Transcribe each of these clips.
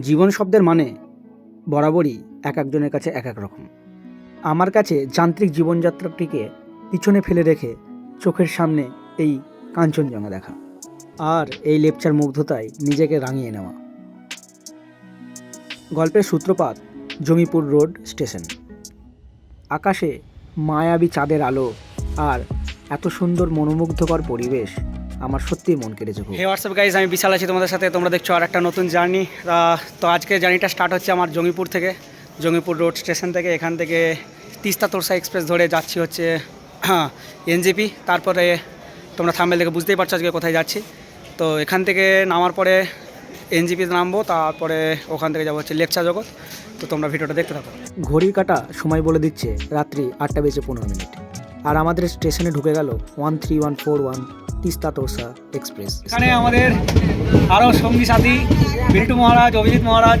জীবন শব্দের মানে বরাবরই এক একজনের কাছে এক এক রকম। আমার কাছে যান্ত্রিক জীবনযাত্রাটিকে পিছনে ফেলে রেখে চোখের সামনে এই কাঞ্চনজঙ্ঘা দেখা আর এই লেপচার মুগ্ধতায় নিজেকে রাঙিয়ে নেওয়া। গল্পের সূত্রপাত জমিপুর রোড স্টেশন। আকাশে মায়াবী চাঁদের আলো আর এত সুন্দর মনোমুগ্ধকর পরিবেশ আমার সত্যিই মন কেড়েছে খুব। হে হোয়াটসঅ্যাপ গাইজ আমি বিশাল আছি তোমাদের সাথে। তোমরা দেখছ আর একটা নতুন জার্নি তো আজকে জার্নিটা স্টার্ট হচ্ছে আমার জঙ্গিপুর থেকে। জঙ্গিপুর রোড স্টেশন থেকে। এখান থেকে তিস্তা তোরসা এক্সপ্রেস ধরে যাচ্ছি হচ্ছে হ্যাঁ এনজিপি তারপরে তোমরা থাম্বেল দেখে বুঝতেই পারছ আজকে কোথায় যাচ্ছি। তো এখান থেকে নামার পরে এনজিপিতে নামবো। তারপরে ওখান থেকে যাব হচ্ছে লেকচা জগৎ। তো তোমরা ভিডিওটা দেখতে থাকো। ঘড়ির কাটা সময় বলে দিচ্ছে রাত্রি আটটা বেজে পনেরো মিনিট। আর আমাদের স্টেশনে ঢুকে গেল one three one four one Teesta Torsa express. এখানে আমাদের আরও সঙ্গী সাথী বিল্টু মহারাজ অভিজিৎ মহারাজ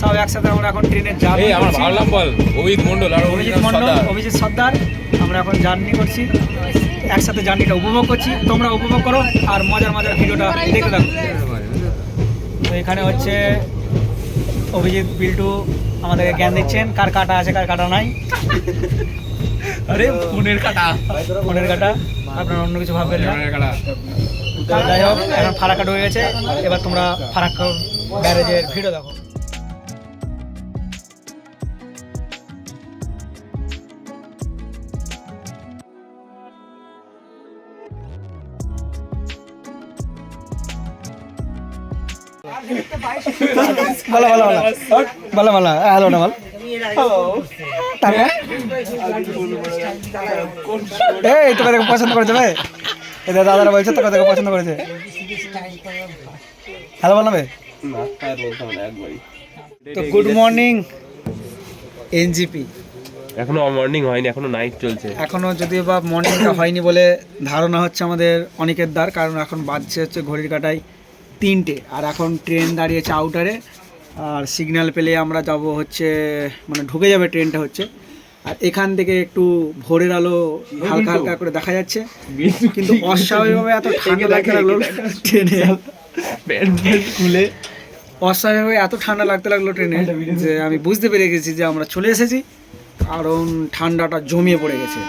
সব একসাথে আমরা এখন ট্রেনে যাব এই আমার ভালো নাম বল। অভিজিৎ মন্ডল আর অভিজিৎ সর্দার। অভিজিৎ সর্দার আমরা এখন জার্নি করছি। একসাথে জার্নিটা উপভোগ করছি। তোমরা উপভোগ করো আর মজার মজার ভিডিওটা দেখতে থাকো। তো এখানে হচ্ছে অভিজিৎ বিল্টু আমাদেরকে জ্ঞান দিচ্ছেন কার কাটা আছে কার কাটা নাই। আরে ফোনের কাটা। ফোনের কাটা। আপনারা অন্য কিছু ভাববেন না। যাই হোক এখন ফারাক্কা হয়ে গেছে। এবার তোমরা ফারাক্কা ব্যারেজের ভিডিও দেখো। বলো বলো বলো বলো বলো হ্যালো না বল এই তোকে দেখে পছন্দ করেছে ভাই। এদের দাদারা বলছে তোকে দেখে পছন্দ করেছে। হ্যালো তো গুড মর্নিং এনজিপি এখনও মর্নিং হয়নি এখনও নাইট চলছে। এখনও যদিও বা মর্নিংটা হয়নি বলে ধারণা হচ্ছে আমাদের অনেকের দ্বার কারণ এখন বাজছে হচ্ছে ঘড়ির কাটায় তিনটে। আর এখন ট্রেন দাঁড়িয়েছে আউটারে আর সিগন্যাল পেলে আমরা যাব হচ্ছে মানে ঢুকে যাবে ট্রেনটা হচ্ছে। আর এখান থেকে একটু ভোরের আলো হালকা হালকা করে দেখা যাচ্ছে। কিন্তু অস্বাভাবিকভাবে এত ঠান্ডা লাগতে লাগল ট্রেনে। খুলে। অস্বাভাবিকভাবে এত ঠান্ডা লাগতে লাগল ট্রেনে যে আমি বুঝতে পেরে গেছি যে আমরা চলে এসেছি। কারণ ঠান্ডাটা জমিয়ে পড়ে গেছে।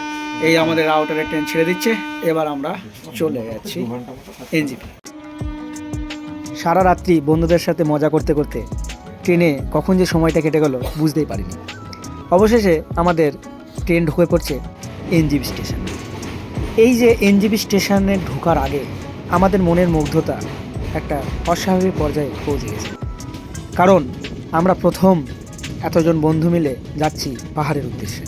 এই আমাদের আউটারে ট্রেন ছেড়ে দিচ্ছে। এবার আমরা চলে যাচ্ছি এনজিপি। সারা রাত্রি বন্ধুদের সাথে মজা করতে করতে ট্রেনে কখন যে সময়টা কেটে গেল বুঝতেই পারিনি। অবশেষে আমাদের ট্রেন ঢুকে পড়ছে এনজিবি স্টেশন। এই যে এনজিবি স্টেশনে ঢোকার আগে আমাদের মনের মুগ্ধতা একটা অস্বাভাবিক পর্যায়ে পৌঁছে গেছে। কারণ আমরা প্রথম এতজন বন্ধু মিলে যাচ্ছি পাহাড়ের উদ্দেশ্যে।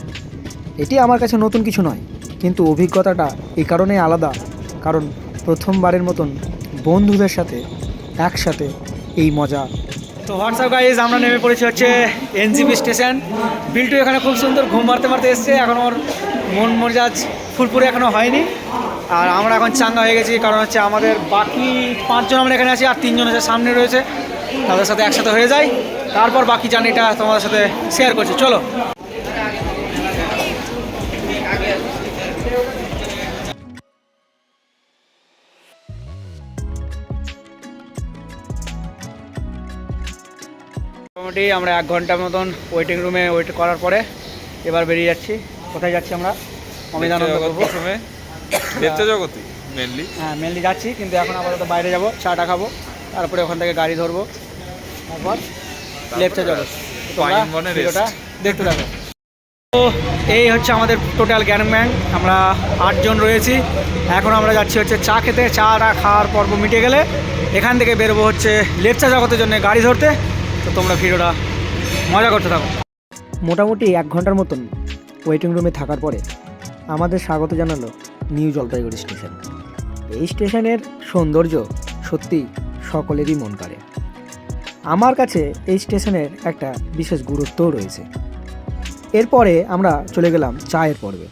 এটি আমার কাছে নতুন কিছু নয়, কিন্তু অভিজ্ঞতাটা এই কারণেই আলাদা, কারণ প্রথমবারের মতন বন্ধুদের সাথে একসাথে এই মজা। তো হোয়াটসঅ্যাপ গাইজ আমরা নেমে পড়েছি হচ্ছে এনজিবি স্টেশন বিল্টু এখানে খুব সুন্দর ঘুম মারতে মারতে এসছে। এখন ওর মন মজাজ ফুরফুরে এখনও হয়নি। আর আমরা এখন চাঙ্গা হয়ে গেছি, কারণ হচ্ছে আমাদের বাকি পাঁচজন আমরা এখানে আছি আর তিনজন হচ্ছে সামনে রয়েছে। তাদের সাথে একসাথে হয়ে যায় তারপর বাকি জার্নিটা তোমাদের সাথে শেয়ার করছি। চলো। মোটামুটি আমরা এক ঘণ্টার মতন ওয়েটিং রুমে ওয়েট করার পরে এবার বেরিয়ে যাচ্ছি। কোথায় যাচ্ছি আমরা? অমিতানন্দ করব প্রথমে। দেখতে জগতি মেনলি হ্যাঁ মেনলি যাচ্ছি কিন্তু এখন আপাতত বাইরে যাব চাটা খাব তারপরে ওখান থেকে গাড়ি ধরবো তারপর লেপচা ভিডিওটা দেখতে থাকো। তো এই হচ্ছে আমাদের টোটাল গ্যাং ব্যাং আমরা আটজন রয়েছি। এখন আমরা যাচ্ছি হচ্ছে চা খেতে। চাটা খাওয়ার পর্ব মিটে গেলে এখান থেকে বেরোবো হচ্ছে লেপচা জগতের জন্য গাড়ি ধরতে। তো তোমরা ভিডিওটা মজা করতে থাকো। মোটামুটি এক ঘণ্টার মতন ওয়েটিং রুমে থাকার পরে আমাদের স্বাগত জানালো নিউ জলপাইগুড়ি স্টেশন এই স্টেশনের সৌন্দর্য সত্যি সকলেরই মন কাড়ে আমার কাছে এই স্টেশনের একটা বিশেষ গুরুত্বও রয়েছে। এরপরে আমরা চলে গেলাম চায়ের পর্বে।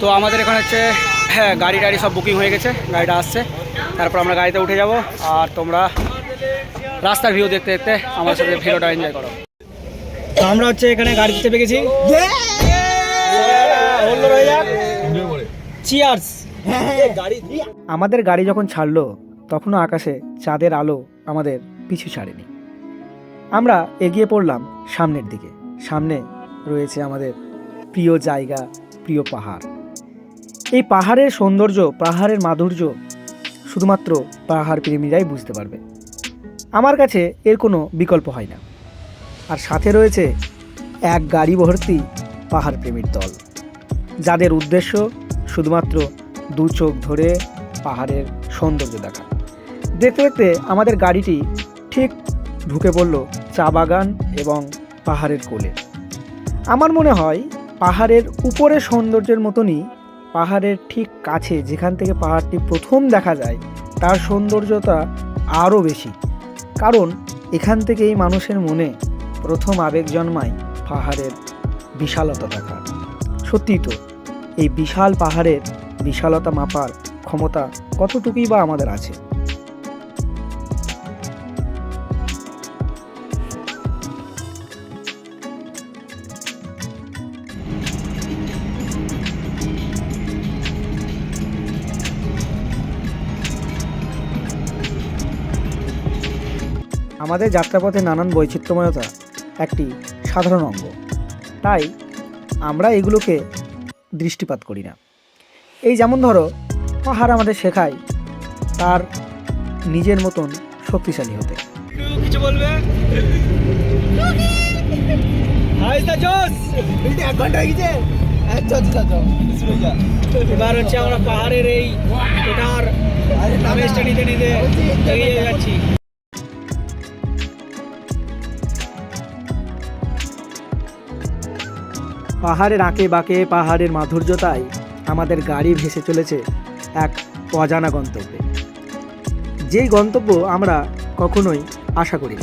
তো আমাদের এখানে হচ্ছে হ্যাঁ গাড়ি টাড়ি সব বুকিং হয়ে গেছে গাড়িটা আসছে। তারপর আমরা গাড়িতে উঠে যাব আর তোমরা রাস্তার ভিউ দেখতে দেখতে আমার সাথে ভিডিওটা এনজয় করো। আমরা হচ্ছে এখানে গাড়িতে চেপে গেছি আমাদের গাড়ি যখন ছাড়লো, তখনও আকাশে চাঁদের আলো আমাদের পিছু ছাড়েনি। আমরা এগিয়ে পড়লাম সামনের দিকে। সামনে রয়েছে আমাদের প্রিয় জায়গা, প্রিয় পাহাড়। এই পাহাড়ের সৌন্দর্য, পাহাড়ের মাধুর্য শুধুমাত্র পাহাড় প্রেমীরাই বুঝতে পারবে। আমার কাছে এর কোনো বিকল্প হয় না। আর সাথে রয়েছে এক গাড়ি ভর্তি পাহাড় প্রেমীর দল। যাদের উদ্দেশ্য শুধুমাত্র দু চোখ ধরে পাহাড়ের সৌন্দর্য দেখা। দেখতে দেখতে আমাদের গাড়িটি ঠিক ঢুকে পড়ল চা বাগান এবং পাহাড়ের কোলে। আমার মনে হয় পাহাড়ের উপরে সৌন্দর্যের মতনই পাহাড়ের ঠিক কাছে যেখান থেকে পাহাড়টি প্রথম দেখা যায়, তার সৌন্দর্যতা আরও বেশি। কারণ এখান থেকেই মানুষের মনে প্রথম আবেগ জন্মায় পাহাড়ের বিশালতা দেখার। সত্যি তো, এই বিশাল পাহাড়ের বিশালতা মাপার ক্ষমতা কতটুকুই বা আমাদের আছে? আমাদের যাত্রাপথে নানান বৈচিত্র্যময়তা একটি সাধারণ অঙ্গ। তাই আমরা এগুলোকে দৃষ্টিপাত করি না। এই যেমন ধরো পাহাড় আমাদের শেখায় তার নিজের মতন শক্তিশালী হতে। কিছু বলবে? এবার হচ্ছে আমরা পাহাড়ের এই আমেজটা নিতে নিতে এগিয়ে যাচ্ছি। পাহাড়ের আঁকে বাঁকে পাহাড়ের মাধুর্যতায় আমাদের গাড়ি ভেসে চলেছে এক অজানা গন্তব্যে। যেই গন্তব্য আমরা কখনোই আশা করি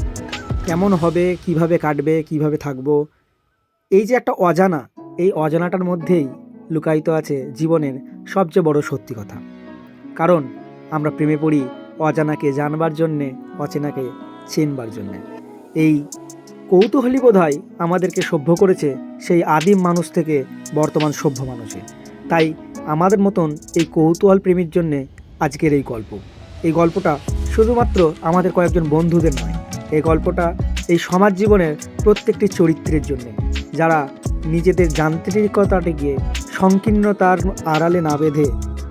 কেমন হবে, কীভাবে কাটবে, কীভাবে থাকব, এই যে একটা অজানা, এই অজানাটার মধ্যেই লুকায়িত আছে জীবনের সবচেয়ে বড় সত্যি কথা। কারণ আমরা প্রেমে পড়ি অজানাকে জানবার জন্যে, অচেনাকে চেনবার জন্যে। এই কৌতূহলী বোধহয় আমাদেরকে সভ্য করেছে সেই আদিম মানুষ থেকে বর্তমান সভ্য মানুষে তাই আমাদের মতন এই কৌতূহল প্রেমীর জন্যে আজকের এই গল্প। এই গল্পটা শুধুমাত্র আমাদের কয়েকজন বন্ধুদের নয়, এই গল্পটা এই সমাজ জীবনের প্রত্যেকটি চরিত্রের জন্যে। যারা নিজেদের যান্ত্রিকতাটি গিয়ে সংকীর্ণতার আড়ালে না বেঁধে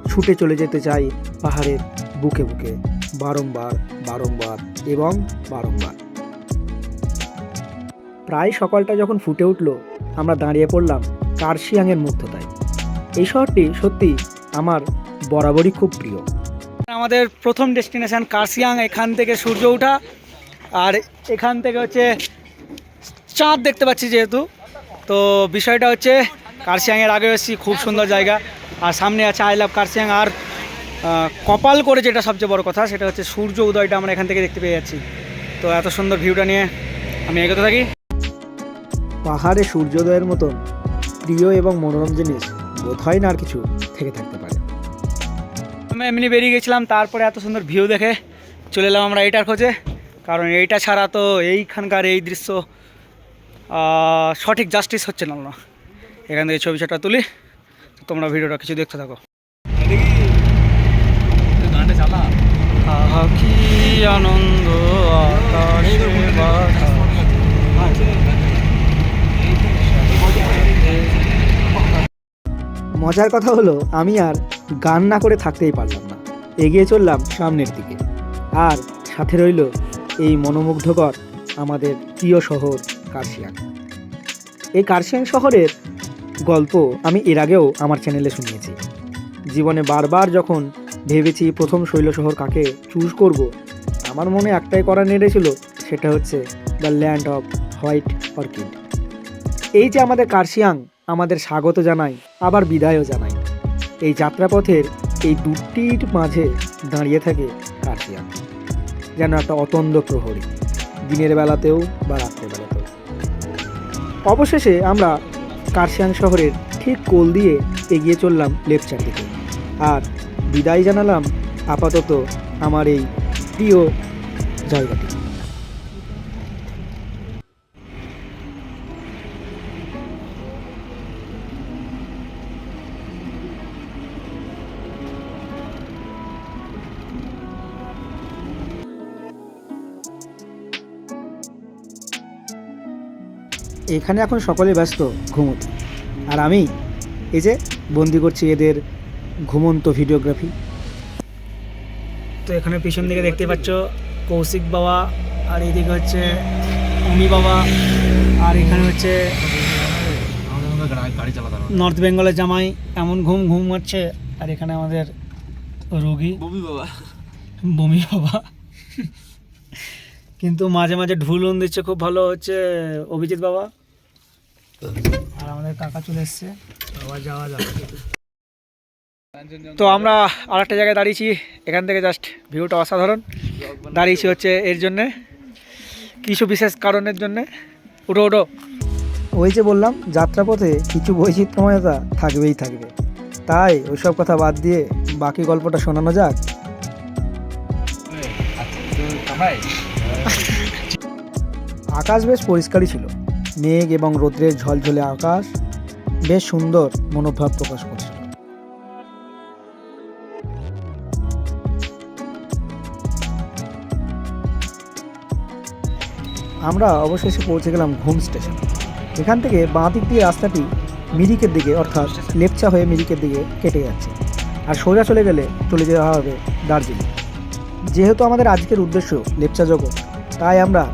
ছুটে চলে যেতে চায় পাহাড়ের বুকে বুকে, বারংবার বারংবার এবং বারংবার। প্রায় সকালটা যখন ফুটে উঠল, আমরা দাঁড়িয়ে পড়লাম কার্শিয়াংয়ের মুগ্ধতায়। এই শহরটি সত্যি আমার বরাবরই খুব প্রিয়। আমাদের প্রথম ডেস্টিনেশন কার্শিয়াং, এখান থেকে সূর্য ওঠা। আর এখান থেকে হচ্ছে চাঁদ দেখতে পাচ্ছি যেহেতু। তো বিষয়টা হচ্ছে কার্শিয়াংয়ের আগে এসেছি, খুব সুন্দর জায়গা। আর সামনে আছে আই লাভ কার্শিয়াং। আর কপাল করে যেটা সবচেয়ে বড় কথা, সেটা হচ্ছে সূর্য উদয়টা আমরা এখান থেকে দেখতে পেয়ে যাচ্ছি। তো এত সুন্দর ভিউটা নিয়ে আমি এগোতে থাকি। পাহাড়ে সূর্যোদয়ের মতন প্রিয় এবং মনোরম জিনিস বোধ হয় না আর কিছু থেকে থাকতে পারে। আমি এমনি বেরিয়ে গেছিলাম তারপরে এত সুন্দর ভিউ দেখে চলে এলাম আমরা এইটার খোঁজে। কারণ এইটা ছাড়া তো এইখানকার এই দৃশ্য সঠিক জাস্টিস হচ্ছে না। না এখান থেকে ছবি ছটা তুলি তোমরা ভিডিওটা কিছু দেখতে থাকো। গানটা চালা। আহা কি আনন্দ আকাশে বাঁধা। মজার কথা হলো, আমি আর গান না করে থাকতেই পারলাম না। এগিয়ে চললাম সামনের দিকে। আর সাথে রইল এই মনোমুগ্ধকর আমাদের প্রিয় শহর কার্শিয়াং। এই কার্শিয়াং শহরের গল্প আমি এর আগেও আমার চ্যানেলে শুনিয়েছি। জীবনে বারবার যখন ভেবেছি প্রথম শৈল শহর কাকে চুজ করব, আমার মনে একটাই করা নেড়েছিল সেটা হচ্ছে the land of white orchid এই যে আমাদের কার্শিয়াং আমাদের স্বাগত জানাই, আবার বিদায়ও জানাই। এই যাত্রাপথের এই দুটির মাঝে দাঁড়িয়ে থাকে কার্শিয়াং যেন একটা অতন্দ প্রহরী, দিনের বেলাতেও বা রাত্রের বেলাতেও। অবশেষে আমরা কার্শিয়াং শহরের ঠিক কোল দিয়ে এগিয়ে চললাম লেপচার দিকে। আর বিদায় জানালাম আপাতত আমার এই প্রিয় জায়গাটি। এখানে এখন সকলে ব্যস্ত ঘুমোতে। আর আমি এই যে বন্দি করছি এদের ঘুমন্ত ভিডিওগ্রাফি। তো এখানে পিছন দিকে দেখতে পাচ্ছ কৌশিক বাবা আর এইদিকে হচ্ছে অমি বাবা আর এখানে হচ্ছে নর্থ বেঙ্গলের জামাই। এমন ঘুম ঘুম হচ্ছে আর এখানে আমাদের রোগী। বমি বাবা। বমি বাবা। কিন্তু মাঝে মাঝে ঢুলন দিচ্ছে খুব ভালো হচ্ছে অভিজিৎ বাবা। আর আমাদের কাকা চলে এসছে। আবার যাওয়া যাবে তো আমরা আরেকটা জায়গায় দাঁড়িয়েছি এখান থেকে জাস্ট ভিউটা অসাধারণ। দাঁড়িয়েছি হচ্ছে এর জন্যে কিছু বিশেষ কারণের জন্যে। উঠো উঠো। ওই যে বললাম যাত্রাপথে কিছু বৈচিত্র্যময়তা থাকবেই থাকবে। তাই ওইসব কথা বাদ দিয়ে বাকি গল্পটা শোনানো যাক। আকাশ বেশ পরিষ্কারই ছিল। মেঘ এবং রৌদ্রের ঝলঝলে আকাশ বেশ সুন্দর মনোভাব প্রকাশ করছিল। আমরা অবশেষে পৌঁছে গেলাম ঘুম স্টেশন। এখান থেকে বাঁ দিক দিয়ে রাস্তাটি মিরিকের দিকে, অর্থাৎ লেপচা হয়ে মিরিকের দিকে কেটে যাচ্ছে। আর সোজা চলে গেলে চলে যাওয়া হবে দার্জিলিং। যেহেতু আমাদের আজকের উদ্দেশ্য লেপচা জগৎ, তাই আমরা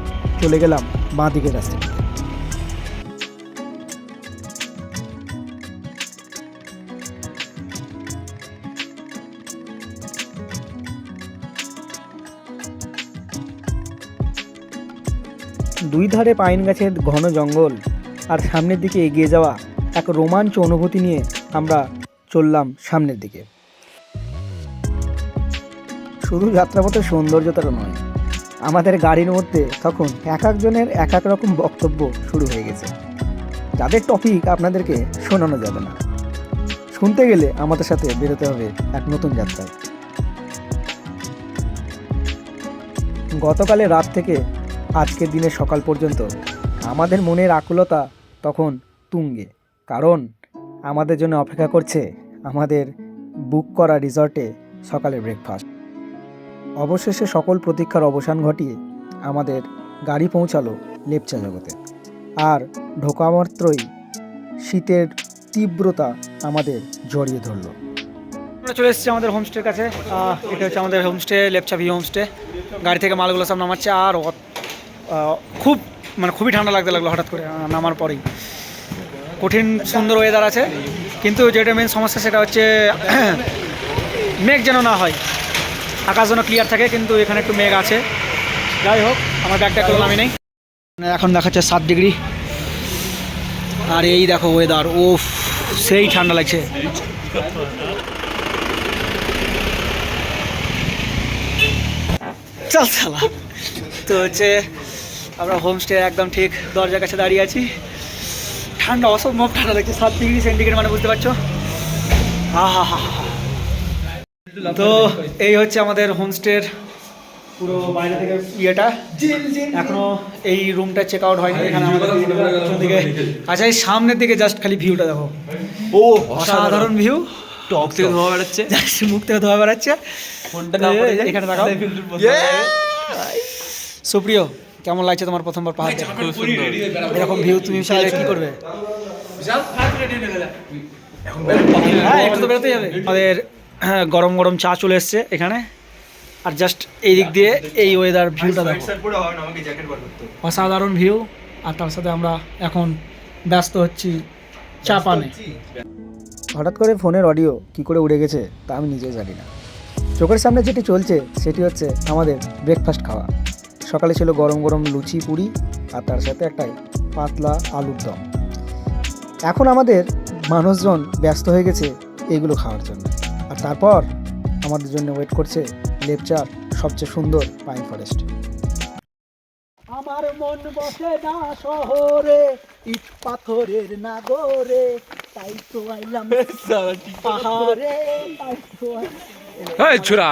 চলে গেলাম বাঁ দিকের রাস্তাটিতে দুই ধারে পাইন গাছের ঘন জঙ্গল আর সামনের দিকে এগিয়ে যাওয়া এক রোমাঞ্চ অনুভূতি নিয়ে আমরা চললাম সামনের দিকে। শুধু যাত্রাপথের সৌন্দর্যতাটা নয়, আমাদের গাড়ির মধ্যে তখন এক একজনের এক এক রকম বক্তব্য শুরু হয়ে গেছে। যাদের টপিক আপনাদেরকে শোনানো যাবে না। শুনতে গেলে আমাদের সাথে বেরোতে হবে এক নতুন যাত্রায়। গতকালে রাত থেকে আজকের দিনে সকাল পর্যন্ত আমাদের মনের আকুলতা তখন তুঙ্গে, কারণ আমাদের জন্য অপেক্ষা করছে আমাদের বুক করা রিসর্টে সকালের ব্রেকফাস্ট অবশেষে সকল প্রতীক্ষার অবসান ঘটিয়ে আমাদের গাড়ি পৌঁছালো লেপচা জগতে। আর ঢোকা মাত্রই শীতের তীব্রতা আমাদের জড়িয়ে ধরলো। আমরা চলে এসেছি আমাদের হোমস্টের কাছে। এটা হচ্ছে আমাদের হোমস্টে লেপচা ভি হোমস্টে গাড়ি থেকে মালগুলো সব নামাচ্ছে। আর খুব মানে খুবই ঠান্ডা লাগতে লাগল হঠাৎ করে নামার পরেই। কঠিন, সুন্দর ওয়েদার আছে, কিন্তু যেটা মেন সমস্যা সেটা হচ্ছে, মেঘ যেন না হয়। আকাশ যেন ক্লিয়ার থাকে, কিন্তু এখানে একটু মেঘ আছে। যাই হোক, আমার ব্যাগটা কোনো নামি নেই। এখন দেখাচ্ছে সাত ডিগ্রি। আর এই দেখো ওয়েদার ও সেই ঠান্ডা লাগছে। চল চালা তো হচ্ছে আমরা হোমস্টে একদম ঠিক দরজার কাছে দাঁড়িয়ে আছি। ঠান্ডা অসম্ভব ঠান্ডা লাগছে সাত ডিগ্রি সেন্টিগ্রেড মানে বুঝতে পারছ? আহা হা তো এই হচ্ছে আমাদের হোমস্টের পুরো বাইরে থেকে ইয়েটা। এখনও এই রুমটা চেক আউট হয়নি এখানে আমাদের দিকে। আচ্ছা এই সামনের দিকে জাস্ট খালি ভিউটা দেখো। ও অসাধারণ ভিউ টক থেকে ধোয়া বেড়াচ্ছে। মুখ থেকে ধোয়া বেড়াচ্ছে। এখানে। সুপ্রিয় কেমন লাগছে তোমার প্রথমবার পাহাড় দেখা? খুব সুন্দর এরকম ভিউ তুমি চাইলে কি করবে? হ্যাঁ একটু তো বেরোতেই হবে। আমাদের হ্যাঁ, গরম গরম চা চলে এসছে এখানে। আর জাস্ট এই দিক দিয়ে এই ওয়েদার ভিউটা দেখো। অসাধারণ ভিউ আর তার সাথে আমরা এখন ব্যস্ত হচ্ছি চা পানে। হঠাৎ করে ফোনের অডিও কি করে উড়ে গেছে তা আমি নিজেও জানি না। চোখের সামনে যেটি চলছে সেটি হচ্ছে আমাদের ব্রেকফাস্ট খাওয়া। সকালে ছিল গরম গরম লুচি পুরি আর তার সাথে একটা পাতলা আলুর দম। এখন আমাদের মানুষজন ব্যস্ত হয়ে গেছে এগুলো খাওয়ার জন্য। আর তারপর আমাদের জন্য ওয়েট করছে লেপচার সবচেয়ে সুন্দর পাইন ফরেস্ট আমার মন বসে না শহরে ইট পাথরের নাগরে তাই তো আইলাম পাহাড়ে তাই তো ছোড়া